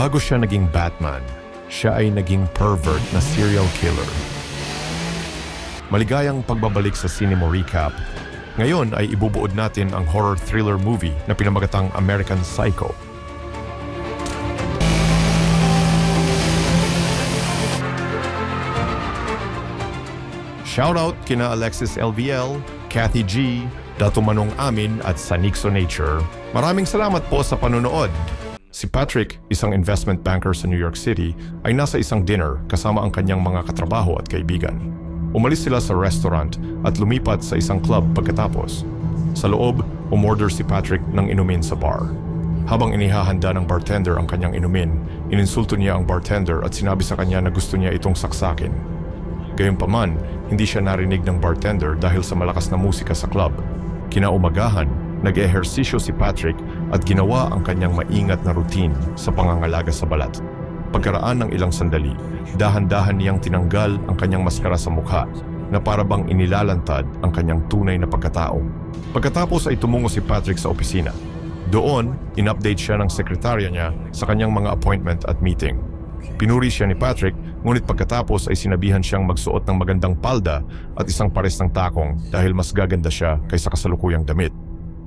Bago siya naging Batman, siya ay naging pervert na serial killer. Maligayang pagbabalik sa Cinema Recap. Ngayon ay ibubuod natin ang horror thriller movie na pinamagatang American Psycho. Shoutout kina Alexis LVL, Kathy G, Dato Manong Amin at Sanixo Nature. Maraming salamat po sa panonood. Si Patrick, isang investment banker sa New York City, ay nasa isang dinner kasama ang kanyang mga katrabaho at kaibigan. Umalis sila sa restaurant at lumipat sa isang club pagkatapos. Sa loob, umorder si Patrick ng inumin sa bar. Habang inihahanda ng bartender ang kanyang inumin, ininsulto niya ang bartender at sinabi sa kanya na gusto niya itong saksakin. Gayunpaman, hindi siya narinig ng bartender dahil sa malakas na musika sa club. Kinaumagahan, nag-ehersisyo si Patrick at ginawa ang kanyang maingat na routine sa pangangalaga sa balat. Pagkaraan ng ilang sandali, dahan-dahan niyang tinanggal ang kanyang maskara sa mukha na para bang inilalantad ang kanyang tunay na pagkatao. Pagkatapos ay tumungo si Patrick sa opisina. Doon, in-update siya ng sekretarya niya sa kanyang mga appointment at meeting. Pinuri siya ni Patrick, ngunit pagkatapos ay sinabihan siyang magsuot ng magandang palda at isang pares ng takong dahil mas gaganda siya kaysa kasalukuyang damit.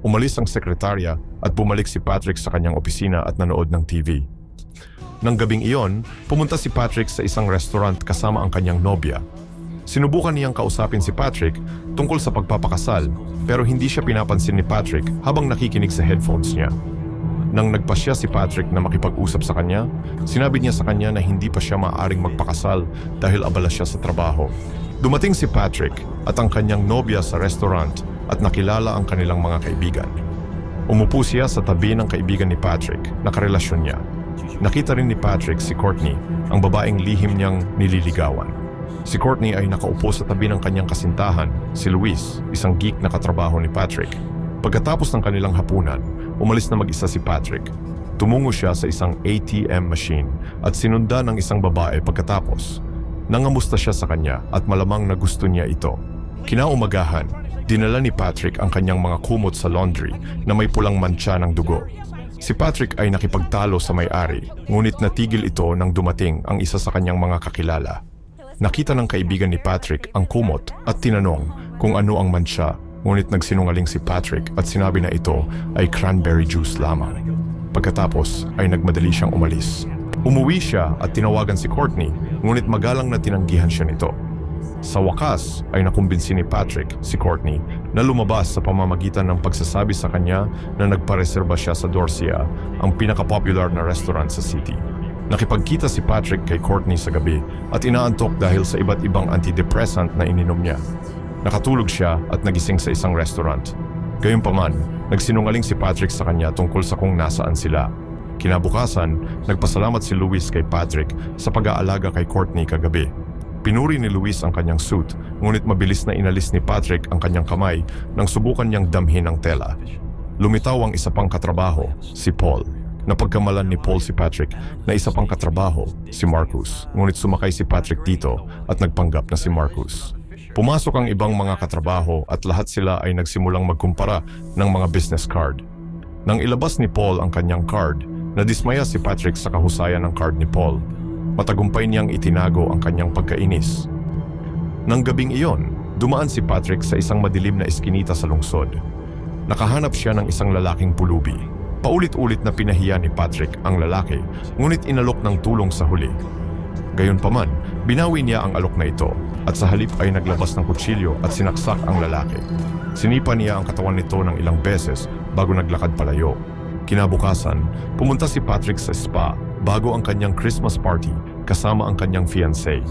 Umalis ang sekretarya at bumalik si Patrick sa kanyang opisina at nanood ng TV. Nang gabing iyon, pumunta si Patrick sa isang restaurant kasama ang kanyang nobya. Sinubukan niyang kausapin si Patrick tungkol sa pagpapakasal pero hindi siya pinapansin ni Patrick habang nakikinig sa headphones niya. Nang nagpasya si Patrick na makipag-usap sa kanya, sinabi niya sa kanya na hindi pa siya maaaring magpakasal dahil abala siya sa trabaho. Dumating si Patrick at ang kanyang nobya sa restaurant at nakilala ang kanilang mga kaibigan. Umupo siya sa tabi ng kaibigan ni Patrick na karelasyon niya. Nakita rin ni Patrick si Courtney, ang babaeng lihim niyang nililigawan. Si Courtney ay nakaupo sa tabi ng kanyang kasintahan, si Luis, isang geek na katrabaho ni Patrick. Pagkatapos ng kanilang hapunan, umalis na mag-isa si Patrick. Tumungo siya sa isang ATM machine at sinunda ng isang babae pagkatapos. Nangamusta siya sa kanya at malamang na gusto niya ito. Kinaumagahan, dinala ni Patrick ang kanyang mga kumot sa laundry na may pulang mancha ng dugo. Si Patrick ay nakipagtalo sa may-ari, ngunit natigil ito nang dumating ang isa sa kanyang mga kakilala. Nakita ng kaibigan ni Patrick ang kumot at tinanong kung ano ang mancha, ngunit nagsinungaling si Patrick at sinabi na ito ay cranberry juice lamang. Pagkatapos ay nagmadali siyang umalis. Umuwi siya at tinawagan si Courtney, ngunit magalang na tinanggihan siya nito. Sa wakas ay nakumbinsi ni Patrick, si Courtney, na lumabas sa pamamagitan ng pagsasabi sa kanya na nagpareserba siya sa Dorsia, ang pinaka-popular na restaurant sa city. Nakipagkita si Patrick kay Courtney sa gabi at inaantok dahil sa iba't ibang antidepressant na ininom niya. Nakatulog siya at nagising sa isang restaurant. Gayunpaman, nagsinungaling si Patrick sa kanya tungkol sa kung nasaan sila. Kinabukasan, nagpasalamat si Luis kay Patrick sa pag-aalaga kay Courtney kagabi. Pinuri ni Luis ang kanyang suit, ngunit mabilis na inalis ni Patrick ang kanyang kamay nang subukan niyang damhin ang tela. Lumitaw ang isa pang katrabaho, si Paul. Napagkamalan ni Paul si Patrick na isa pang katrabaho, si Marcus. Ngunit sumakay si Patrick dito at nagpanggap na si Marcus. Pumasok ang ibang mga katrabaho at lahat sila ay nagsimulang magkumpara ng mga business card. Nang ilabas ni Paul ang kanyang card, nadismaya si Patrick sa kahusayan ng card ni Paul. Matagumpay niyang itinago ang kanyang pagkainis. Nang gabing iyon, dumaan si Patrick sa isang madilim na eskinita sa lungsod. Nakahanap siya ng isang lalaking pulubi. Paulit-ulit na pinahiya ni Patrick ang lalaki, ngunit inalok ng tulong sa huli. Gayunpaman, binawi niya ang alok na ito at sa halip ay naglabas ng kutsilyo at sinaksak ang lalaki. Sinipa niya ang katawan nito ng ilang beses bago naglakad palayo. Kinabukasan, pumunta si Patrick sa spa bago ang kanyang Christmas party kasama ang kanyang fiancé.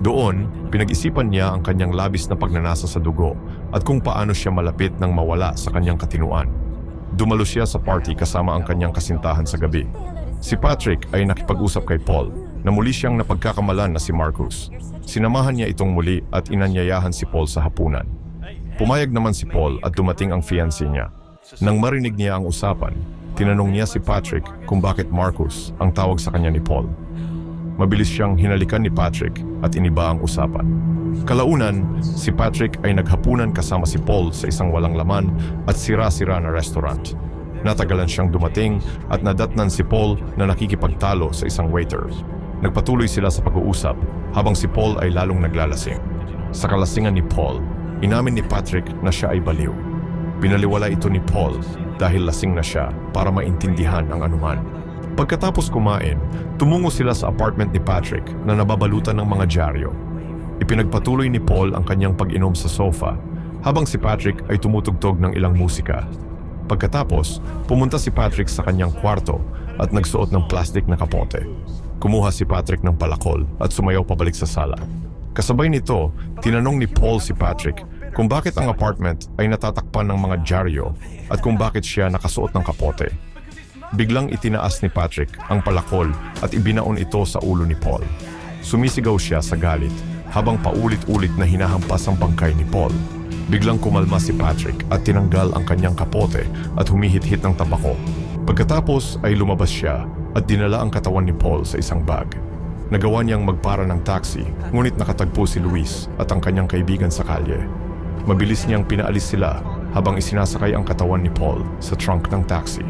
Doon, pinag-isipan niya ang kanyang labis na pagnanasa sa dugo at kung paano siya malapit nang mawala sa kanyang katinuan. Dumalo siya sa party kasama ang kanyang kasintahan sa gabi. Si Patrick ay nakipag-usap kay Paul na muli siyang napagkakamalan na si Marcus. Sinamahan niya itong muli at inanyayahan si Paul sa hapunan. Pumayag naman si Paul at dumating ang fiancé niya. Nang marinig niya ang usapan, tinanong niya si Patrick kung bakit Marcus ang tawag sa kanya ni Paul. Mabilis siyang hinalikan ni Patrick at iniba ang usapan. Kalaunan, si Patrick ay naghapunan kasama si Paul sa isang walang laman at sira-sira na restaurant. Natagalan siyang dumating at nadatnan si Paul na nakikipagtalo sa isang waiter. Nagpatuloy sila sa pag-uusap habang si Paul ay lalong naglalasing. Sa kalasingan ni Paul, inamin ni Patrick na siya ay baliw. Binaliwala ito ni Paul dahil lasing na siya para maintindihan ang anuman. Pagkatapos kumain, tumungo sila sa apartment ni Patrick na nababalutan ng mga dyaryo. Ipinagpatuloy ni Paul ang kanyang pag-inom sa sofa habang si Patrick ay tumutugtog ng ilang musika. Pagkatapos, pumunta si Patrick sa kanyang kwarto at nagsuot ng plastic na kapote. Kumuha si Patrick ng palakol at sumayaw pabalik sa sala. Kasabay nito, tinanong ni Paul si Patrick kung bakit ang apartment ay natatakpan ng mga dyaryo at kung bakit siya nakasuot ng kapote. Biglang itinaas ni Patrick ang palakol at ibinaon ito sa ulo ni Paul. Sumisigaw siya sa galit habang paulit-ulit na hinahampas ang bangkay ni Paul. Biglang kumalma si Patrick at tinanggal ang kanyang kapote at humihit-hit ng tabako. Pagkatapos ay lumabas siya at dinala ang katawan ni Paul sa isang bag. Nagawa niyang magpara ng taxi, ngunit nakatagpo si Luis at ang kanyang kaibigan sa kalye. Mabilis niyang pinaalis sila habang isinasakay ang katawan ni Paul sa trunk ng taxi.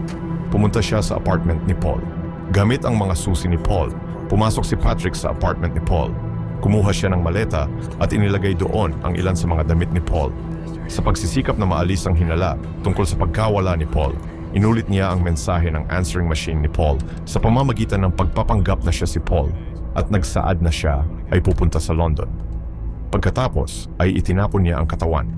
Pumunta siya sa apartment ni Paul. Gamit ang mga susi ni Paul, pumasok si Patrick sa apartment ni Paul. Kumuha siya ng maleta at inilagay doon ang ilan sa mga damit ni Paul. Sa pagsisikap na maalis ang hinala tungkol sa pagkawala ni Paul, inulit niya ang mensahe ng answering machine ni Paul sa pamamagitan ng pagpapanggap na siya si Paul at nagsaad na siya ay pupunta sa London. Pagkatapos ay itinapon niya ang katawan.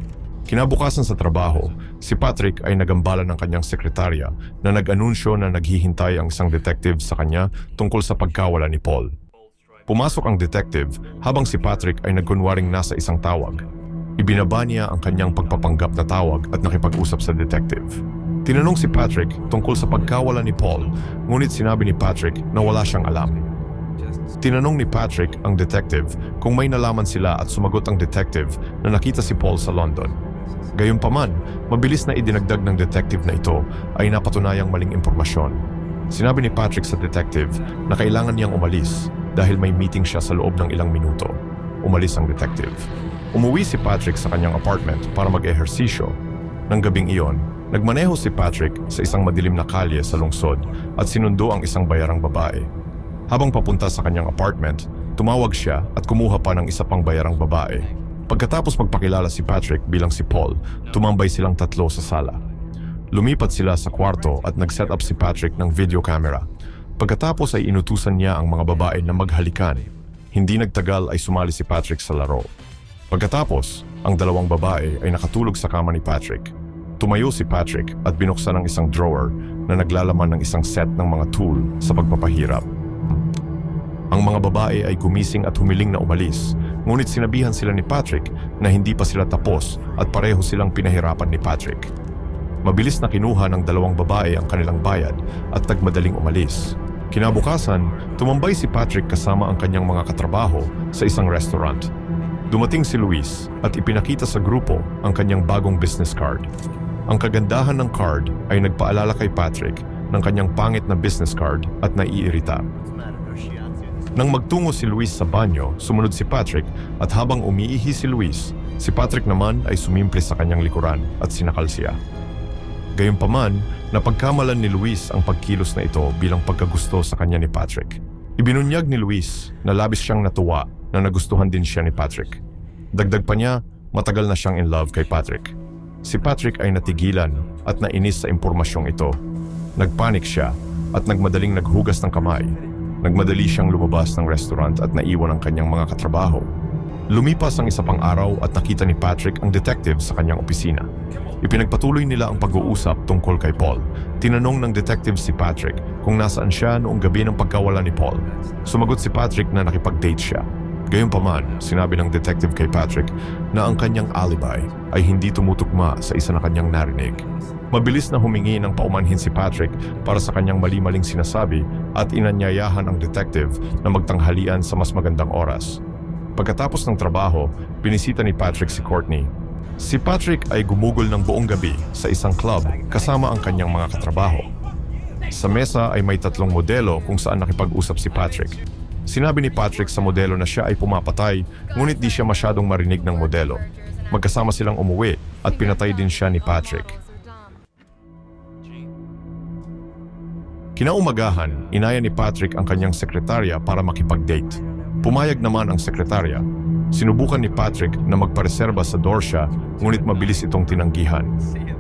Kinabukasan sa trabaho, si Patrick ay nagambala ng kanyang sekretarya na nag-anunsyo na naghihintay ang isang detective sa kanya tungkol sa pagkawala ni Paul. Pumasok ang detective habang si Patrick ay nagkunwaring nasa isang tawag. Ibinaba niya ang kanyang pagpapanggap na tawag at nakipag-usap sa detective. Tinanong si Patrick tungkol sa pagkawala ni Paul, ngunit sinabi ni Patrick na wala siyang alam. Tinanong ni Patrick ang detective kung may nalaman sila at sumagot ang detective na nakita si Paul sa London. Gayunpaman, mabilis na idinagdag ng detective na ito ay napatunayang maling impormasyon. Sinabi ni Patrick sa detective na kailangan niyang umalis dahil may meeting siya sa loob ng ilang minuto. Umalis ang detective. Umuwi si Patrick sa kanyang apartment para mag-ehersisyo. Nang gabing iyon, nagmaneho si Patrick sa isang madilim na kalye sa lungsod at sinundo ang isang bayarang babae. Habang papunta sa kanyang apartment, tumawag siya at kumuha pa ng isa pang bayarang babae. Pagkatapos magpakilala si Patrick bilang si Paul, tumambay silang tatlo sa sala. Lumipat sila sa kwarto at nag-set up si Patrick ng video camera. Pagkatapos ay inutusan niya ang mga babae na maghalikan. Hindi nagtagal ay sumali si Patrick sa laro. Pagkatapos, ang dalawang babae ay nakatulog sa kama ni Patrick. Tumayo si Patrick at binuksan ang isang drawer na naglalaman ng isang set ng mga tool sa pagpapahirap. Ang mga babae ay gumising at humiling na umalis, ngunit sinabihan sila ni Patrick na hindi pa sila tapos at pareho silang pinahirapan ni Patrick. Mabilis na kinuha ng dalawang babae ang kanilang bayad at tagmadaling umalis. Kinabukasan, tumambay si Patrick kasama ang kanyang mga katrabaho sa isang restaurant. Dumating si Luis at ipinakita sa grupo ang kanyang bagong business card. Ang kagandahan ng card ay nagpaalala kay Patrick ng kanyang pangit na business card at naiirita. Nang magtungo si Luis sa banyo, sumunod si Patrick at habang umiihi si Luis, si Patrick naman ay sumimple sa kanyang likuran at sinakal siya. Gayunpaman, napagkamalan ni Luis ang pagkilos na ito bilang pagkagusto sa kanya ni Patrick. Ibinunyag ni Luis na labis siyang natuwa na nagustuhan din siya ni Patrick. Dagdag pa niya, matagal na siyang in love kay Patrick. Si Patrick ay natigilan at nainis sa impormasyong ito. Nagpanik siya at nagmadaling naghugas ng kamay. Nagmadali siyang lumabas ng restaurant at naiwan ang kanyang mga katrabaho. Lumipas ang isa pang araw at nakita ni Patrick ang detective sa kanyang opisina. Ipinagpatuloy nila ang pag-uusap tungkol kay Paul. Tinanong ng detective si Patrick kung nasaan siya noong gabi ng pagkawala ni Paul. Sumagot si Patrick na nakipag-date siya. Gayunpaman, sinabi ng detective kay Patrick na ang kanyang alibi ay hindi tumutugma sa isa na kanyang narinig. Mabilis na humingi ng paumanhin si Patrick para sa kanyang mali-maling sinasabi at inanyayahan ang detective na magtanghalian sa mas magandang oras. Pagkatapos ng trabaho, binisita ni Patrick si Courtney. Si Patrick ay gumugol ng buong gabi sa isang club kasama ang kanyang mga katrabaho. Sa mesa ay may tatlong modelo kung saan nakipag-usap si Patrick. Sinabi ni Patrick sa modelo na siya ay pumapatay, ngunit di siya masyadong marinig ng modelo. Magkasama silang umuwi at pinatay din siya ni Patrick. Kinaumagahan, inaya ni Patrick ang kanyang sekretarya para makipag-date. Pumayag naman ang sekretarya. Sinubukan ni Patrick na magpareserba sa Dorsia, ngunit mabilis itong tinanggihan.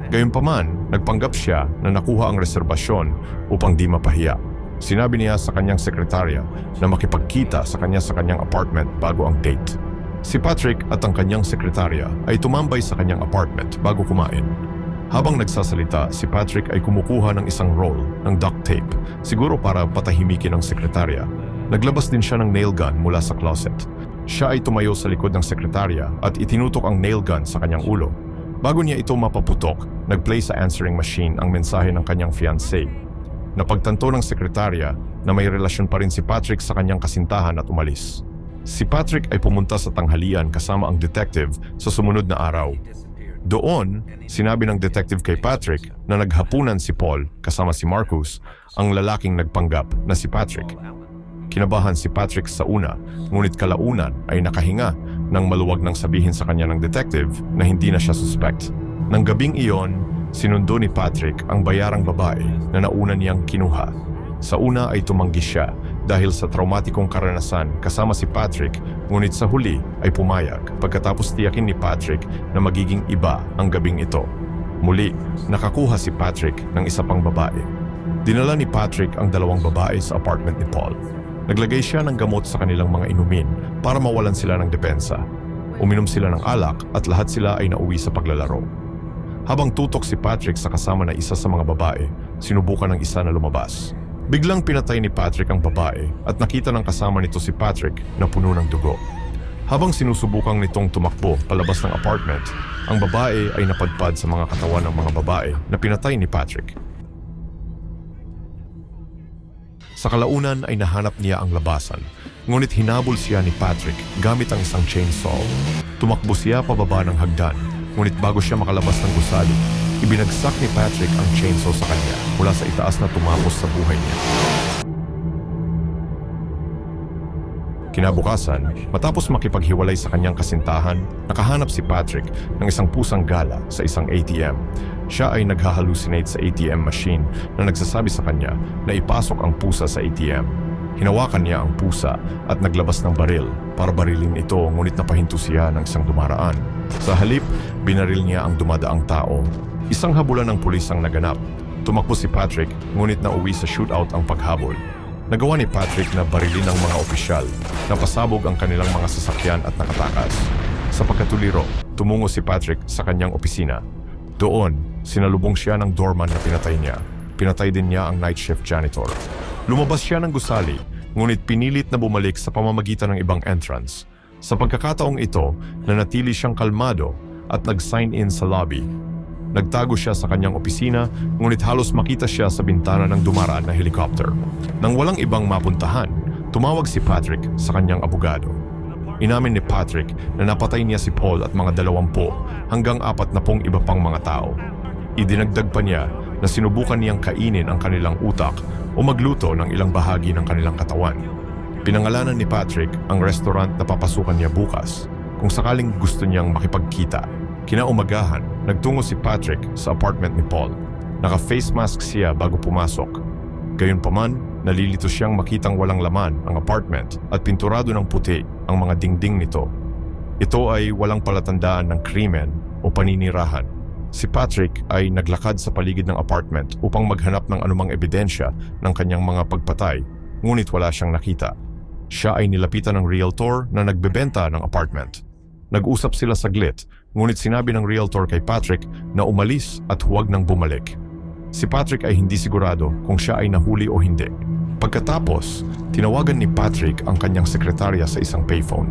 Gayunpaman, nagpanggap siya na nakuha ang reserbasyon upang di mapahiya. Sinabi niya sa kanyang sekretarya na makipagkita sa kanya sa kanyang apartment bago ang date. Si Patrick at ang kanyang sekretarya ay tumambay sa kanyang apartment bago kumain. Habang nagsasalita, si Patrick ay kumukuha ng isang roll ng duct tape, siguro para patahimikin ang sekretarya. Naglabas din siya ng nail gun mula sa closet. Siya ay tumayo sa likod ng sekretarya at itinutok ang nail gun sa kanyang ulo. Bago niya ito mapaputok, nag-play sa answering machine ang mensahe ng kanyang fiancé. Napagtanto ng sekretarya na may relasyon pa rin si Patrick sa kanyang kasintahan at umalis. Si Patrick ay pumunta sa tanghalian kasama ang detective sa sumunod na araw. Doon, sinabi ng detective kay Patrick na naghapunan si Paul kasama si Marcus, ang lalaking nagpanggap na si Patrick. Kinabahan si Patrick sa una, ngunit kalaunan ay nakahinga nang maluwag nang sabihin sa kanya ng detective na hindi na siya suspect. Nang gabing iyon, sinundo ni Patrick ang bayarang babae na nauna niyang kinuha. Sa una ay tumanggi siya dahil sa traumatikong karanasan kasama si Patrick ngunit sa huli ay pumayag pagkatapos tiyakin ni Patrick na magiging iba ang gabing ito. Muli, nakakuha si Patrick ng isa pang babae. Dinala ni Patrick ang dalawang babae sa apartment ni Paul. Naglagay siya ng gamot sa kanilang mga inumin para mawalan sila ng depensa. Uminom sila ng alak at lahat sila ay nauwi sa paglalaro. Habang tutok si Patrick sa kasama na isa sa mga babae, sinubukan ng isa na lumabas. Biglang pinatay ni Patrick ang babae at nakita ng kasama nito si Patrick na puno ng dugo. Habang sinusubukang nitong tumakbo palabas ng apartment, ang babae ay napadpad sa mga katawan ng mga babae na pinatay ni Patrick. Sa kalaunan ay nahanap niya ang labasan, ngunit hinabol siya ni Patrick gamit ang isang chainsaw. Tumakbo siya pababa ng hagdan, ngunit bago siya makalabas ng gusali, ibinagsak ni Patrick ang chainsaw sa kanya mula sa itaas na tumapos sa buhay niya. Kinabukasan, matapos makipaghiwalay sa kanyang kasintahan, nakahanap si Patrick ng isang pusang gala sa isang ATM. Siya ay naghahalucinate sa ATM machine na nagsasabi sa kanya na ipasok ang pusa sa ATM. Hinawakan niya ang pusa at naglabas ng baril para barilin ito ngunit napahinto siya ng isang dumaraan. Sa halip, binaril niya ang dumadaang tao. Isang habulan ng pulis ang naganap. Tumakbo si Patrick ngunit nauwi sa shootout ang paghabol. Nagawa ni Patrick na barilin ng mga opisyal. Napasabog ang kanilang mga sasakyan at nakatakas. Sa pagkatuliro, tumungo si Patrick sa kanyang opisina. Doon, sinalubong siya ng doorman na pinatay niya. Pinatay din niya ang night shift janitor. Lumabas siya ng gusali, ngunit pinilit na bumalik sa pamamagitan ng ibang entrance. Sa pagkakataong ito, nanatili siyang kalmado at nag-sign in sa lobby. Nagtago siya sa kanyang opisina, ngunit halos makita siya sa bintana ng dumaraan na helicopter. Nang walang ibang mapuntahan, tumawag si Patrick sa kanyang abogado. Inamin ni Patrick na napatay niya si Paul at mga dalawampu hanggang apat na pong iba pang mga tao. Idinagdag pa niya na sinubukan niyang kainin ang kanilang utak o magluto ng ilang bahagi ng kanilang katawan. Pinangalanan ni Patrick ang restaurant na papasukan niya bukas kung sakaling gusto niyang makipagkita. Kinaumagahan, nagtungo si Patrick sa apartment ni Paul. Naka-face mask siya bago pumasok. Gayunpaman, nalilito siyang makitang walang laman ang apartment at pinturado ng puti ang mga dingding nito. Ito ay walang palatandaan ng krimen o paninirahan. Si Patrick ay naglakad sa paligid ng apartment upang maghanap ng anumang ebidensya ng kanyang mga pagpatay, ngunit wala siyang nakita. Siya ay nilapitan ng realtor na nagbebenta ng apartment. Nag-usap sila saglit, ngunit sinabi ng realtor kay Patrick na umalis at huwag nang bumalik. Si Patrick ay hindi sigurado kung siya ay nahuli o hindi. Pagkatapos, tinawagan ni Patrick ang kanyang sekretarya sa isang payphone.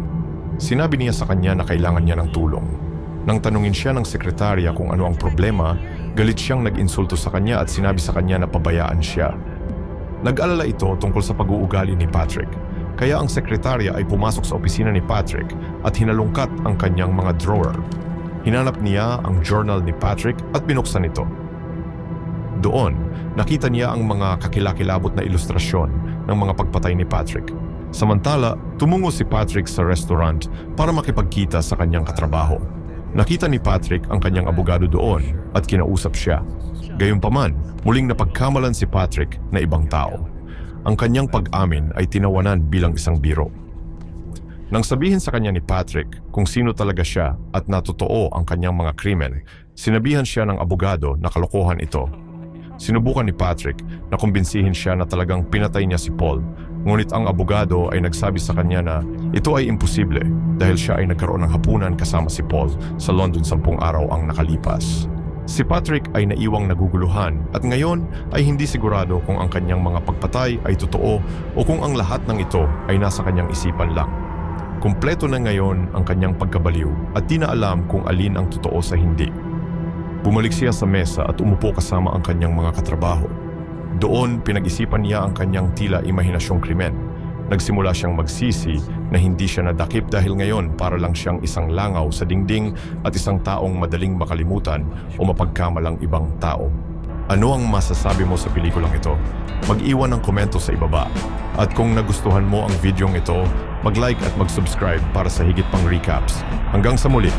Sinabi niya sa kanya na kailangan niya ng tulong. Nang tanungin siya ng sekretarya kung ano ang problema, galit siyang nag-insulto sa kanya at sinabi sa kanya na pabayaan siya. Nag-alala ito tungkol sa pag-uugali ni Patrick, kaya ang sekretarya ay pumasok sa opisina ni Patrick at hinalungkat ang kanyang mga drawer. Hinanap niya ang journal ni Patrick at binuksan ito. Doon, nakita niya ang mga kakilakilabot na ilustrasyon ng mga pagpatay ni Patrick. Samantala, tumungo si Patrick sa restaurant para makipagkita sa kanyang katrabaho. Nakita ni Patrick ang kanyang abogado doon at kinausap siya. Gayunpaman, muling napagkamalan si Patrick na ibang tao. Ang kanyang pag-amin ay tinawanan bilang isang biro. Nang sabihin sa kanya ni Patrick kung sino talaga siya at natotoo ang kanyang mga krimen, sinabihan siya ng abogado na kalokohan ito. Sinubukan ni Patrick na kumbinsihin siya na talagang pinatay niya si Paul, ngunit ang abogado ay nagsabi sa kanya na ito ay imposible dahil siya ay nagkaroon ng hapunan kasama si Paul sa London sampung araw ang nakalipas. Si Patrick ay naiwang naguguluhan at ngayon ay hindi sigurado kung ang kanyang mga pagpatay ay totoo o kung ang lahat ng ito ay nasa kanyang isipan lang. Kumpleto na ngayon ang kanyang pagkabaliw at di na alam kung alin ang totoo sa hindi. Bumalik siya sa mesa at umupo kasama ang kanyang mga katrabaho. Doon pinag-isipan niya ang kanyang tila imahinasyong krimen. Nagsimula siyang magsisi na hindi siya nadakip dahil ngayon para lang siyang isang langaw sa dingding at isang taong madaling makalimutan o mapagkamalang ibang tao. Ano ang masasabi mo sa pelikulang ito? Mag-iwan ng komento sa ibaba. At kung nagustuhan mo ang videong ito, mag-like at mag-subscribe para sa higit pang recaps. Hanggang sa muli!